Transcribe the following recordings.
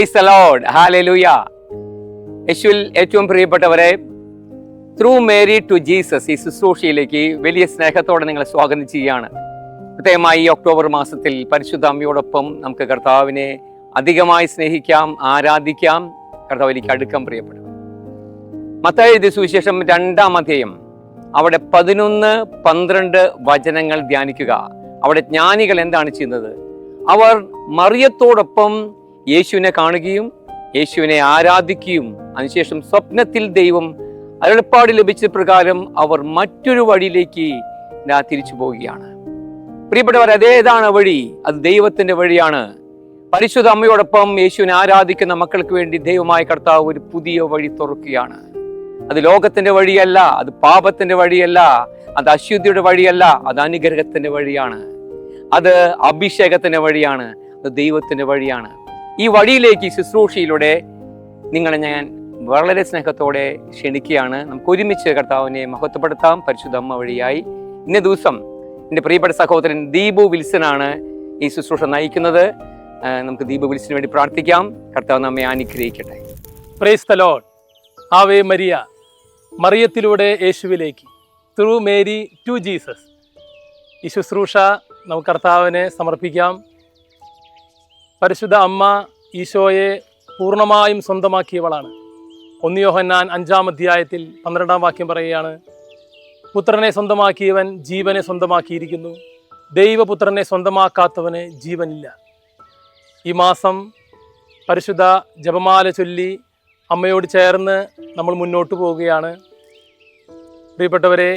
Price allowed ഹാലുയ യേശുവിൽ ഏറ്റവും പ്രിയപ്പെട്ടവരെ ത്രൂ മേരി ടു ജീസസ് ഈ ശുശ്രൂഷയിലേക്ക് വലിയ സ്നേഹത്തോടെ നിങ്ങളെ സ്വാഗതം ചെയ്യുകയാണ്. പ്രത്യേകമായി ഒക്ടോബർ മാസത്തിൽ പരിശുദ്ധ അമ്മയോടൊപ്പം നമുക്ക് കർത്താവിനെ അധികമായി സ്നേഹിക്കാം ആരാധിക്കാം. കർത്താവിലേക്ക് അടുക്കം പ്രിയപ്പെടും. മത്തായി സുവിശേഷം രണ്ടാം അധ്യയം അവിടെ പതിനൊന്ന് പന്ത്രണ്ട് വചനങ്ങൾ ധ്യാനിക്കുക. അവിടെ ജ്ഞാനികൾ എന്താണ് ചെയ്യുന്നത്? അവർ മറിയത്തോടൊപ്പം യേശുവിനെ കാണുകയും യേശുവിനെ ആരാധിക്കുകയും അതിനുശേഷം സ്വപ്നത്തിൽ ദൈവം അരുളപ്പാട് ലഭിച്ച പ്രകാരം അവർ മറ്റൊരു വഴിയിലേക്ക് തിരിച്ചു പോവുകയാണ്. പ്രിയപ്പെട്ടവർ അതേതാണ് വഴി? അത് ദൈവത്തിന്റെ വഴിയാണ്. പരിശുദ്ധ അമ്മയോടൊപ്പം യേശുവിനെ ആരാധിക്കുന്ന മക്കൾക്ക് വേണ്ടി ദൈവമായ കർത്താവ് ഒരു പുതിയ വഴി തുറക്കുകയാണ്. അത് ലോകത്തിന്റെ വഴിയല്ല അത് പാപത്തിന്റെ വഴിയല്ല അത് അശുദ്ധിയുടെ വഴിയല്ല അത് അനുഗ്രഹത്തിന്റെ വഴിയാണ്. അത് അഭിഷേകത്തിന്റെ വഴിയാണ് അത് ദൈവത്തിന്റെ വഴിയാണ്. ഈ വഴിയിലേക്ക് ശുശ്രൂഷയിലൂടെ നിങ്ങളെ ഞാൻ വളരെ സ്നേഹത്തോടെ ക്ഷണിക്കുകയാണ്. നമുക്ക് ഒരുമിച്ച് കർത്താവിനെ മഹത്വപ്പെടുത്താം. പരിശുദ്ധമ്മ വഴിയായി. ഇന്ന ദിവസം എന്റെ പ്രിയപ്പെട്ട സഹോദരൻ ദീപു വിൽസനാണ് ഈ ശുശ്രൂഷ നയിക്കുന്നത്. നമുക്ക് ദീപു വിൽസിന് വേണ്ടി പ്രാർത്ഥിക്കാം. കർത്താവ് നമ്മെ അനുഗ്രഹിക്കട്ടെ. Praise the Lord Ave Maria. മറിയത്തിലൂടെ യേശുവിലേക്ക്. ത്രൂ മേരി ടു ജീസസ് ഈ ശുശ്രൂഷ നമുക്ക് കർത്താവിനെ സമർപ്പിക്കാം. പരിശുദ്ധ അമ്മ ഈശോയെ പൂർണമായും സ്വന്തമാക്കിയവളാണ്. ഒന്നിയോഹന്നാൻ അഞ്ചാം അധ്യായത്തിൽ പന്ത്രണ്ടാം വാക്യം പറയുകയാണ് പുത്രനെ സ്വന്തമാക്കിയവൻ ജീവനെ സ്വന്തമാക്കിയിരിക്കുന്നു. ദൈവപുത്രനെ സ്വന്തമാക്കാത്തവന് ജീവനില്ല. ഈ മാസം പരിശുദ്ധ ജപമാല ചൊല്ലി അമ്മയോട് ചേർന്ന് നമ്മൾ മുന്നോട്ട് പോവുകയാണ്. പ്രിയപ്പെട്ടവരെ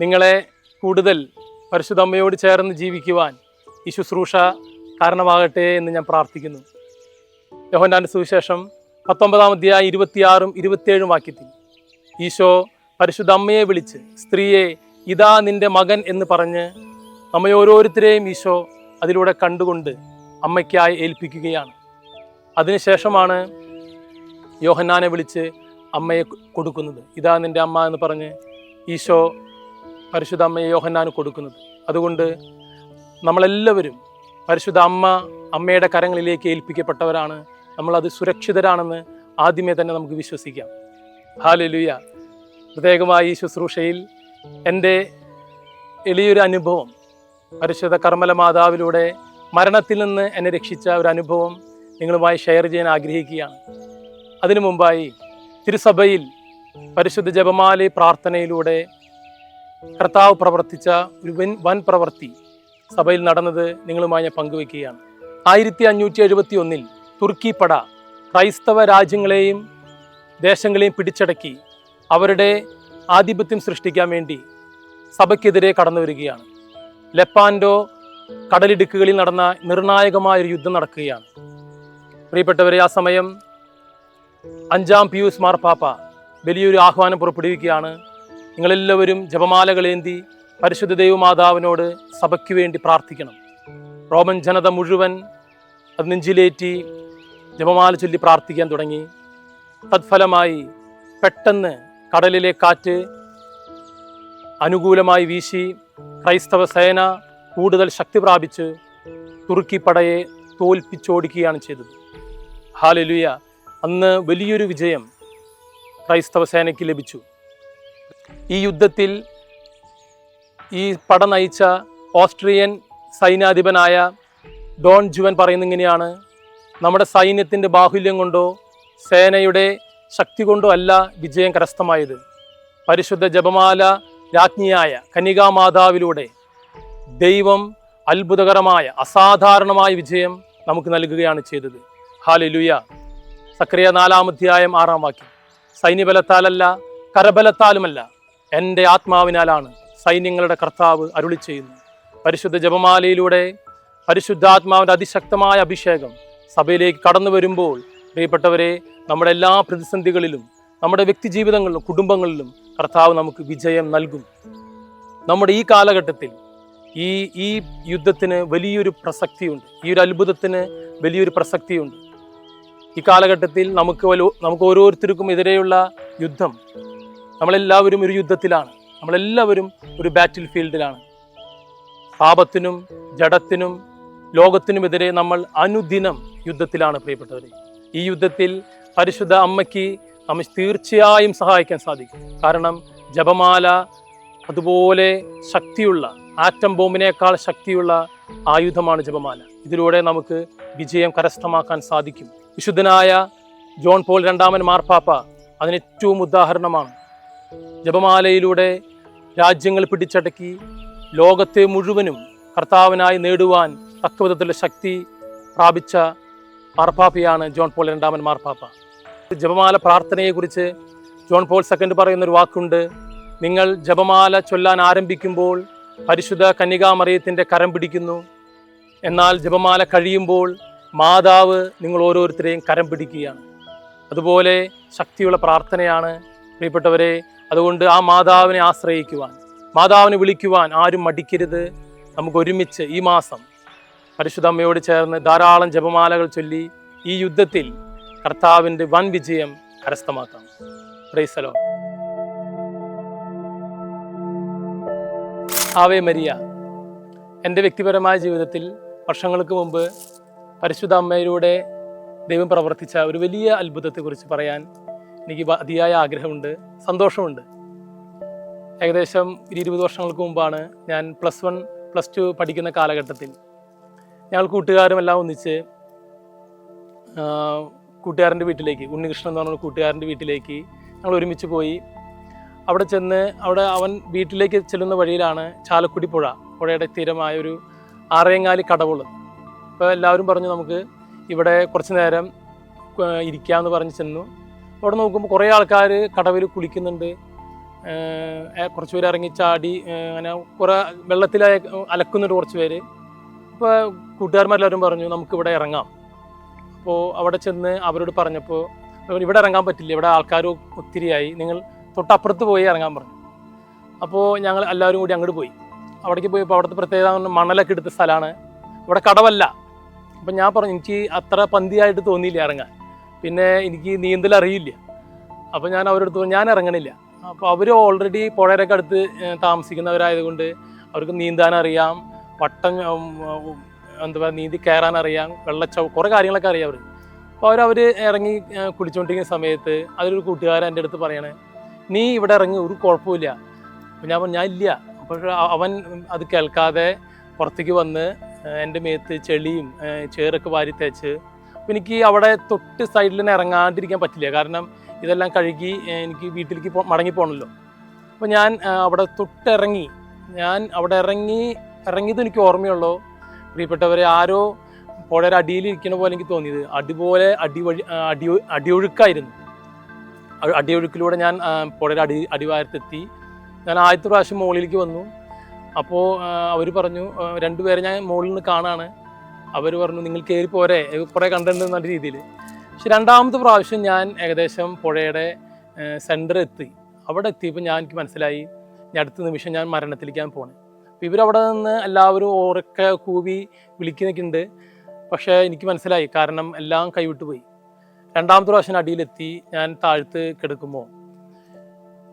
നിങ്ങളെ കൂടുതൽ പരിശുദ്ധ അമ്മയോട് ചേർന്ന് ജീവിക്കുവാൻ ഈ ശുശ്രൂഷ കാരണമാകട്ടെ എന്ന് ഞാൻ പ്രാർത്ഥിക്കുന്നു. യോഹന്നാന്റെ സുവിശേഷം പത്തൊമ്പതാം അധ്യായം ഇരുപത്തിയാറും ഇരുപത്തിയേഴും വാക്യത്തിൽ ഈശോ പരിശുദ്ധ അമ്മയെ വിളിച്ച് സ്ത്രീയെ ഇതാ നിന്റെ മകൻ എന്ന് പറഞ്ഞ് നമ്മെ ഓരോരുത്തരെയും ഈശോ അതിലൂടെ കണ്ടുകൊണ്ട് അമ്മയ്ക്കായി ഏൽപ്പിക്കുകയാണ്. അതിനുശേഷമാണ് യോഹന്നാനെ വിളിച്ച് അമ്മയെ കൊടുക്കുന്നത്. ഇതാ നിന്റെ അമ്മ എന്ന് പറഞ്ഞ് ഈശോ പരിശുദ്ധ അമ്മയെ യോഹന്നാന് കൊടുക്കുന്നത്. അതുകൊണ്ട് നമ്മളെല്ലാവരും പരിശുദ്ധ അമ്മ അമ്മയുടെ കരങ്ങളിലേക്ക് ഏൽപ്പിക്കപ്പെട്ടവരാണ്. നമ്മളത് സുരക്ഷിതരാണെന്ന് ആദ്യമേ തന്നെ നമുക്ക് വിശ്വസിക്കാം. ഹാലലുയ പ്രത്യേകമായി ഈ ശുശ്രൂഷയിൽ എന്റെ എളിയൊരു അനുഭവം പരിശുദ്ധ കർമ്മല മാതാവിലൂടെ മരണത്തിൽ നിന്ന് എന്നെ രക്ഷിച്ച ഒരു അനുഭവം നിങ്ങളുമായി ഷെയർ ചെയ്യാൻ ആഗ്രഹിക്കുകയാണ്. അതിനു മുമ്പായി തിരുസഭയിൽ പരിശുദ്ധ ജപമാലി പ്രാർത്ഥനയിലൂടെ കർത്താവ് പ്രവർത്തിച്ച ഒരു വൻ വൻ പ്രവൃത്തി സഭയിൽ നടന്നത് നിങ്ങളുമായി ഞാൻ പങ്കുവെക്കുകയാണ് ആയിരത്തി അഞ്ഞൂറ്റി എഴുപത്തി ഒന്നിൽ തുർക്കി പട ക്രൈസ്തവ രാജ്യങ്ങളെയും ദേശങ്ങളെയും പിടിച്ചടക്കി അവരുടെ ആധിപത്യം സൃഷ്ടിക്കാൻ വേണ്ടി സഭയ്ക്കെതിരെ കടന്നു വരികയാണ്. ലെപ്പാൻഡോ കടലിടുക്കുകളിൽ നടന്ന നിർണായകമായൊരു യുദ്ധം നടക്കുകയാണ്. പ്രിയപ്പെട്ടവരെ ആ സമയം അഞ്ചാം പിയൂസ് മാർപ്പാപ്പ വലിയൊരു ആഹ്വാനം പുറപ്പെടുവിക്കുകയാണ്. നിങ്ങളെല്ലാവരും ജപമാലകളേന്തി പരിശുദ്ധ ദൈവമാതാവിനോട് സഭയ്ക്ക് വേണ്ടി പ്രാർത്ഥിക്കണം. റോമൻ ജനത മുഴുവൻ അത് നെഞ്ചിലേറ്റി ജപമാല ചൊല്ലി പ്രാർത്ഥിക്കാൻ തുടങ്ങി. തത്ഫലമായി പെട്ടെന്ന് കടലിലെ കാറ്റ് അനുകൂലമായി വീശി ക്രൈസ്തവ സേന കൂടുതൽ ശക്തി പ്രാപിച്ച് തുർക്കി പടയെ തോൽപ്പിച്ചോടിക്കുകയാണ് ചെയ്തത്. ഹാലലുയ. അന്ന് വലിയൊരു വിജയം ക്രൈസ്തവ സേനയ്ക്ക് ലഭിച്ചു. ഈ യുദ്ധത്തിൽ ഈ പട നയിച്ച ഓസ്ട്രിയൻ സൈന്യാധിപനായ ഡോൺ ജുവൻ പറയുന്നിങ്ങനെയാണ് നമ്മുടെ സൈന്യത്തിന്റെ ബാഹുല്യം കൊണ്ടോ സേനയുടെ ശക്തി കൊണ്ടോ അല്ല വിജയം കരസ്ഥമായത്. പരിശുദ്ധ ജപമാല രാജ്ഞിയായ കനികാമാതാവിലൂടെ ദൈവം അത്ഭുതകരമായ അസാധാരണമായ വിജയം നമുക്ക് നൽകുകയാണ് ചെയ്തത്. ഹാലിലുയ. സക്രിയ നാലാമധ്യായം ആറാം വാക്യം. സൈന്യബലത്താലല്ല കരബലത്താലുമല്ല എന്റെ ആത്മാവിനാലാണ്. സൈന്യങ്ങളുടെ കർത്താവ് അരുളി ചെയ്യുന്നു. പരിശുദ്ധ ജപമാലയിലൂടെ പരിശുദ്ധാത്മാവിന്റെ അതിശക്തമായ അഭിഷേകം സഭയിലേക്ക് കടന്നു വരുമ്പോൾ പ്രിയപ്പെട്ടവരെ നമ്മുടെ എല്ലാ പ്രതിസന്ധികളിലും നമ്മുടെ വ്യക്തി ജീവിതങ്ങളിലും കുടുംബങ്ങളിലും കർത്താവ് നമുക്ക് വിജയം നൽകും. നമ്മുടെ ഈ കാലഘട്ടത്തിൽ ഈ ഈ യുദ്ധത്തിന് വലിയൊരു പ്രസക്തിയുണ്ട്. ഈ ഒരു അത്ഭുതത്തിന് വലിയൊരു പ്രസക്തിയുണ്ട്. ഈ കാലഘട്ടത്തിൽ നമുക്ക് നമുക്ക് ഓരോരുത്തർക്കും എതിരെയുള്ള യുദ്ധം നമ്മളെല്ലാവരും ഒരു യുദ്ധത്തിലാണ്. നമ്മളെല്ലാവരും ഒരു ബാറ്റിൽ ഫീൽഡിലാണ് പാപത്തിനും ജഡത്തിനും ലോകത്തിനുമെതിരെ നമ്മൾ അനുദിനം യുദ്ധത്തിലാണ് പ്രിയപ്പെട്ടവരെ. ഈ യുദ്ധത്തിൽ പരിശുദ്ധ അമ്മയ്ക്ക് നമ്മൾ തീർച്ചയായും സഹായിക്കാൻ സാധിക്കും. കാരണം ജപമാല അതുപോലെ ശക്തിയുള്ള ആറ്റം ബോംബിനേക്കാൾ ശക്തിയുള്ള ആയുധമാണ് ജപമാല. ഇതിലൂടെ നമുക്ക് വിജയം കരസ്ഥമാക്കാൻ സാധിക്കും. വിശുദ്ധനായ ജോൺ പോൾ രണ്ടാമൻ മാർപ്പാപ്പ അതിന് ഏറ്റവും ഉദാഹരണമാണ്. ജപമാലയിലൂടെ രാജ്യങ്ങൾ പിടിച്ചടക്കി ലോകത്തെ മുഴുവനും കർത്താവിനായി നേടുവാൻ തക്കവിധത്തിലുള്ള ശക്തി പ്രാപിച്ച മാർപ്പാപ്പയാണ് ജോൺ പോൾ രണ്ടാമൻ മാർപ്പാപ്പ. ജപമാല പ്രാർത്ഥനയെക്കുറിച്ച് ജോൺ പോൾ സെക്കൻഡ് പറയുന്ന ഒരു വാക്കുണ്ട്. നിങ്ങൾ ജപമാല ചൊല്ലാൻ ആരംഭിക്കുമ്പോൾ പരിശുദ്ധ കന്യകാമറിയത്തിന്റെ കരം പിടിക്കുന്നു. എന്നാൽ ജപമാല കഴിയുമ്പോൾ മാതാവ് നിങ്ങൾ ഓരോരുത്തരെയും കരം പിടിക്കുകയാണ്. അതുപോലെ ശക്തിയുള്ള പ്രാർത്ഥനയാണ്. പ്രിയപ്പെട്ടവരെ അതുകൊണ്ട് ആ മാതാവിനെ ആശ്രയിക്കുവാൻ മാതാവിനെ വിളിക്കുവാൻ ആരും മടിക്കരുത്. നമുക്ക് ഒരുമിച്ച് ഈ മാസം പരിശുദ്ധ അമ്മയോട് ചേർന്ന് ധാരാളം ജപമാലകൾ ചൊല്ലി ഈ യുദ്ധത്തിൽ കർത്താവിന്റെ വൻ വിജയം കരസ്ഥമാക്കാം. പ്രൈസലോ ആവേ മരിയ എന്റെ വ്യക്തിപരമായ ജീവിതത്തിൽ വർഷങ്ങൾക്ക് മുമ്പ് പരിശുദ്ധ അമ്മയിലൂടെ ദൈവം പ്രവർത്തിച്ച ഒരു വലിയ അത്ഭുതത്തെക്കുറിച്ച് പറയാൻ എനിക്ക് അതിയായ ആഗ്രഹമുണ്ട് സന്തോഷമുണ്ട്. ഏകദേശം ഒരു ഇരുപത് വർഷങ്ങൾക്ക് മുമ്പാണ് ഞാൻ പ്ലസ് വൺ പ്ലസ് ടു പഠിക്കുന്ന കാലഘട്ടത്തിൽ ഞങ്ങൾ കൂട്ടുകാരുമെല്ലാം ഒന്നിച്ച് കൂട്ടുകാരന്റെ വീട്ടിലേക്ക് ഉണ്ണികൃഷ്ണൻ എന്ന് പറഞ്ഞ കൂട്ടുകാരന്റെ വീട്ടിലേക്ക് ഞങ്ങൾ ഒരുമിച്ച് പോയി. അവിടെ ചെന്ന് അവിടെ അവൻ വീട്ടിലേക്ക് ചെല്ലുന്ന വഴിയിലാണ് ചാലക്കുടി പുഴ പുഴയുടെ തീരമായ ഒരു ആറേങ്ങാലി കടവുള്ളത്. അപ്പോൾ എല്ലാവരും പറഞ്ഞു നമുക്ക് ഇവിടെ കുറച്ച് നേരം ഇരിക്കാമെന്ന് പറഞ്ഞ് ചെന്നു. അവിടെ നോക്കുമ്പോൾ കുറേ ആൾക്കാർ കടവിൽ കുളിക്കുന്നുണ്ട്. കുറച്ച് പേര് ഇറങ്ങി ചാടി അങ്ങനെ കുറേ വെള്ളത്തിൽ അലക്കുന്നുണ്ട് കുറച്ച് പേര്. അപ്പോൾ കൂട്ടുകാരന്മാരെല്ലാവരും പറഞ്ഞു നമുക്കിവിടെ ഇറങ്ങാം. അപ്പോൾ അവിടെ ചെന്ന് അവരോട് പറഞ്ഞപ്പോൾ ഇവിടെ ഇറങ്ങാൻ പറ്റില്ല ഇവിടെ ആൾക്കാർ ഒത്തിരിയായി. നിങ്ങൾ തൊട്ടപ്പുറത്ത് പോയി ഇറങ്ങാൻ പറഞ്ഞു. അപ്പോൾ ഞങ്ങൾ എല്ലാവരും കൂടി അങ്ങോട്ട് പോയി. അവിടേക്ക് പോയപ്പോൾ അവിടുത്തെ പ്രത്യേകത മണലൊക്കെ എടുത്ത സ്ഥലമാണ് ഇവിടെ കടവല്ല. അപ്പം ഞാൻ പറഞ്ഞു എനിക്ക് അത്ര പന്തിയായിട്ട് തോന്നിയില്ല ഇറങ്ങാൻ. പിന്നെ എനിക്ക് നീന്തൽ അറിയില്ല അപ്പോൾ ഞാൻ അവരടുത്ത് ഞാൻ ഇറങ്ങണില്ല. അപ്പോൾ അവർ ഓൾറെഡി പുഴയൊക്കെ അടുത്ത് താമസിക്കുന്നവരായതുകൊണ്ട് അവർക്ക് നീന്താൻ അറിയാം വട്ടം എന്താ പറയുക നീന്തി കയറാൻ അറിയാം വെള്ളച്ചവ് കുറേ കാര്യങ്ങളൊക്കെ അറിയാം അവർ അപ്പോൾ അവരവർ ഇറങ്ങി ഏർ കുളിച്ചുകൊണ്ടിരിക്കുന്ന സമയത്ത് അതിലൊരു കൂട്ടുകാരൻ എന്റെ അടുത്ത് പറയണേ നീ ഇവിടെ ഇറങ്ങി ഒരു കുഴപ്പമില്ല ഞാൻ ഞാൻ ഇല്ല. അപ്പോൾ അവൻ അത് കേൾക്കാതെ പുറത്തേക്ക് വന്ന് എന്റെ മേത്ത് ചെളിയും ചേറൊക്കെ വാരി തേച്ച് എനിക്ക് അവിടെ തൊട്ട് സൈഡിൽ തന്നെ ഇറങ്ങാണ്ടിരിക്കാൻ പറ്റില്ല. കാരണം ഇതെല്ലാം കഴുകി എനിക്ക് വീട്ടിലേക്ക് മടങ്ങി പോകണമല്ലോ അപ്പോൾ ഞാൻ അവിടെ തൊട്ടിറങ്ങി. ഞാൻ അവിടെ ഇറങ്ങി ഇറങ്ങിയത് എനിക്ക് ഓർമ്മയുള്ളൂ. പ്രിയപ്പെട്ടവരെ ആരോ പുഴയുടെ അടിയിൽ ഇരിക്കണ പോലെ എനിക്ക് തോന്നിയത്. അടിപോലെ അടി വഴി അടി അടിയൊഴുക്കായിരുന്നു. അടിയൊഴുക്കിലൂടെ ഞാൻ പുഴയുടെ അടി അടിവാരത്തെത്തി. ഞാൻ ആദ്യത്തെ പ്രാവശ്യം മുകളിലേക്ക് വന്നു. അപ്പോൾ അവർ പറഞ്ഞു രണ്ടുപേരെ ഞാൻ മുകളിൽ നിന്ന് കാണാണ്. അവർ പറഞ്ഞു നിങ്ങൾ കയറി പോരെ. കുറേ കണ്ടിട്ടുണ്ട് നല്ല രീതിയിൽ പക്ഷെ രണ്ടാമത്തെ പ്രാവശ്യം ഞാൻ ഏകദേശം പുഴയുടെ സെന്റർ എത്തി. അവിടെ എത്തിയപ്പോൾ ഞാൻ എനിക്ക് മനസ്സിലായി ഞാൻ അടുത്ത നിമിഷം ഞാൻ മരണത്തിലേക്കാണ് പോണേ. അപ്പോൾ ഇവരവിടെ നിന്ന് എല്ലാവരും ഓരൊക്കെ കൂവി വിളിക്കുന്നൊക്കെയുണ്ട്. പക്ഷേ എനിക്ക് മനസ്സിലായി കാരണം എല്ലാം കൈവിട്ടു പോയി. രണ്ടാമത്തെ പ്രാവശ്യം അടിയിലെത്തി ഞാൻ താഴ്ത്ത് കിടക്കുമ്പോൾ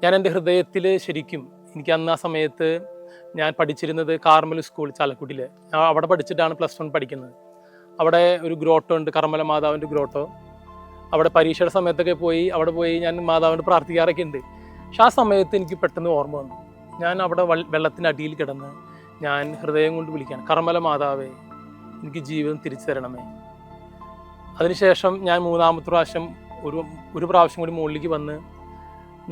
ഞാൻ എന്റെ ഹൃദയത്തിൽ ശരിക്കും എനിക്ക് അന്ന് ആ സമയത്ത് ഞാൻ പഠിച്ചിരുന്നത് കാർമൽ സ്കൂൾ ചാലക്കുടിയിൽ അവിടെ പഠിച്ചിട്ടാണ് പ്ലസ് വൺ പഠിക്കുന്നത്. അവിടെ ഒരു ഗ്രോട്ടോ ഉണ്ട് കർമ്മല മാതാവിന്റെ ഗ്രോട്ടോ. അവിടെ പരീക്ഷയുടെ സമയത്തൊക്കെ പോയി അവിടെ പോയി ഞാൻ മാതാവിന്റെ പ്രാർത്ഥിക്കാറൊക്കെ ഉണ്ട്. പക്ഷെ ആ സമയത്ത് എനിക്ക് പെട്ടെന്ന് ഓർമ്മ വന്നു. ഞാൻ അവിടെ വെള്ളത്തിന്റെ അടിയിൽ കിടന്ന് ഞാൻ ഹൃദയം കൊണ്ട് വിളിക്കാൻ കർമ്മല മാതാവേ എനിക്ക് ജീവിതം തിരിച്ചു തരണമേ. അതിനുശേഷം ഞാൻ മൂന്നാമത്തെ പ്രാവശ്യം ഒരു ഒരു പ്രാവശ്യം കൂടി മുകളിലേക്ക് വന്ന്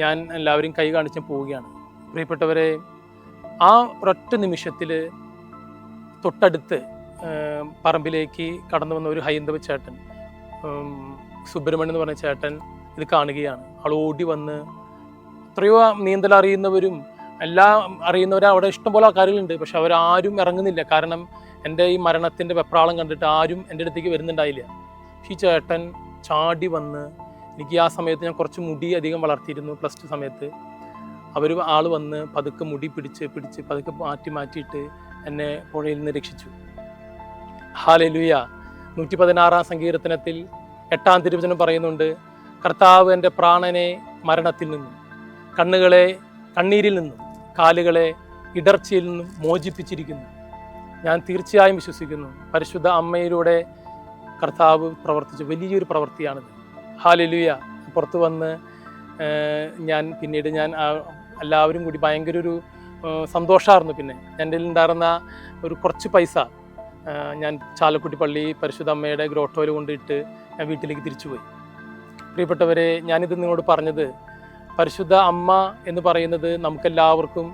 ഞാൻ എല്ലാവരും കൈ കാണിച്ച് പോവുകയാണ്. പ്രിയപ്പെട്ടവരെ ആ ഒരൊറ്റ നിമിഷത്തിൽ തൊട്ടടുത്ത് പറമ്പിലേക്ക് കടന്നു വന്ന ഒരു ഹൈന്ദവ ചേട്ടൻ സുബ്രഹ്മണ്യൻ എന്ന് പറഞ്ഞ ചേട്ടൻ ഇത് കാണുകയാണ്. ആൾ ഓടി വന്ന് എത്രയോ നീന്തൽ അറിയുന്നവരും എല്ലാം അറിയുന്നവരും അവിടെ ഇഷ്ടംപോലെ ആൾക്കാരുകളുണ്ട്. പക്ഷെ അവരാരും ഇറങ്ങുന്നില്ല. കാരണം എന്റെ ഈ മരണത്തിന്റെ വെപ്രാളം കണ്ടിട്ട് ആരും എന്റെ അടുത്തേക്ക് വരുന്നുണ്ടായില്ല. ഈ ചേട്ടൻ ചാടി വന്ന് എനിക്ക് ആ സമയത്ത് ഞാൻ കുറച്ച് മുടി അധികം വളർത്തിയിരുന്നു പ്ലസ് ടു സമയത്ത്. അവർ ആൾ വന്ന് പതുക്കെ മുടി പിടിച്ച് പിടിച്ച് പതുക്കെ മാറ്റി മാറ്റിയിട്ട് എന്നെ പുഴയിൽ നിന്ന് രക്ഷിച്ചു. ഹാലലുയ. നൂറ്റി പതിനാറാം സങ്കീർത്തനത്തിൽ എട്ടാം തിരുവചനം പറയുന്നുണ്ട് കർത്താവ് എന്റെ പ്രാണനെ മരണത്തിൽ നിന്നും കണ്ണുകളെ കണ്ണീരിൽ നിന്നും കാലുകളെ ഇടർച്ചയിൽ നിന്നും മോചിപ്പിച്ചിരിക്കുന്നു. ഞാൻ തീർച്ചയായും വിശ്വസിക്കുന്നു. പരിശുദ്ധ അമ്മയിലൂടെ കർത്താവ് പ്രവർത്തിച്ച വലിയൊരു പ്രവൃത്തിയാണിത്. ഹാലലുയ. പുറത്തു വന്ന് ഞാൻ പിന്നീട് ഞാൻ എല്ലാവരും കൂടി ഭയങ്കര ഒരു സന്തോഷമായിരുന്നു പിന്നെ. എന്റെ ഉണ്ടായിരുന്ന ഒരു കുറച്ച് പൈസ ഞാൻ ചാലക്കുട്ടി പള്ളി പരിശുദ്ധ അമ്മയുടെ ഗ്രോട്ടോയിൽ കൊണ്ടിട്ട് ഞാൻ വീട്ടിലേക്ക് തിരിച്ചുപോയി. പ്രിയപ്പെട്ടവരെ ഞാനിത് നിങ്ങളോട് പറഞ്ഞത് പരിശുദ്ധ അമ്മ എന്ന് പറയുന്നത് നമുക്കെല്ലാവർക്കും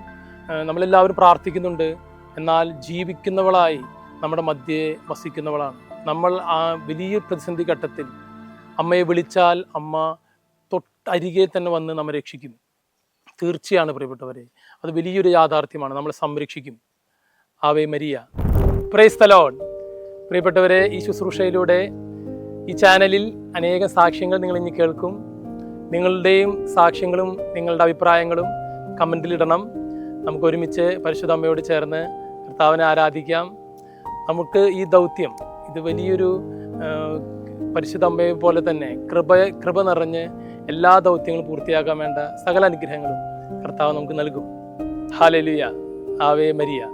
നമ്മളെല്ലാവരും പ്രാർത്ഥിക്കുന്നുണ്ട്. എന്നാൽ ജീവിക്കുന്നവളായി നമ്മുടെ മധ്യേ വസിക്കുന്നവളാണ്. നമ്മൾ ആ വലിയ പ്രതിസന്ധി ഘട്ടത്തിൽ അമ്മയെ വിളിച്ചാൽ അമ്മ തൊട്ടരികെ തന്നെ വന്ന് നമ്മെ രക്ഷിക്കും. തീർച്ചയാണ് പ്രിയപ്പെട്ടവരെ. അത് വലിയൊരു യാഥാർത്ഥ്യമാണ്. നമ്മൾ സംരക്ഷിക്കും. Ave Maria. പ്രൈസ് തലോൺ പ്രിയപ്പെട്ടവരെ ഈ ശുശ്രൂഷയിലൂടെ ഈ ചാനലിൽ അനേകം സാക്ഷ്യങ്ങൾ നിങ്ങൾ ഇനി കേൾക്കും. നിങ്ങളുടെയും സാക്ഷ്യങ്ങളും നിങ്ങളുടെ അഭിപ്രായങ്ങളും കമന്റിലിടണം നമുക്ക് ഒരുമിച്ച് പരിശുദ്ധ അമ്മയോട് ചേർന്ന് കർത്താവിനെ ആരാധിക്കാം. നമുക്ക് ഈ ദൗത്യം ഇത് വലിയൊരു പരിശുദ്ധ അമ്മയെ പോലെ തന്നെ കൃപ കൃപ നിറഞ്ഞ് എല്ലാ ദൗത്യങ്ങളും പൂർത്തിയാക്കാൻ വേണ്ട സകല അനുഗ്രഹങ്ങളും കർത്താവ് നമുക്ക് നൽകും. ഹാലലിയ ആവേ മരിയ.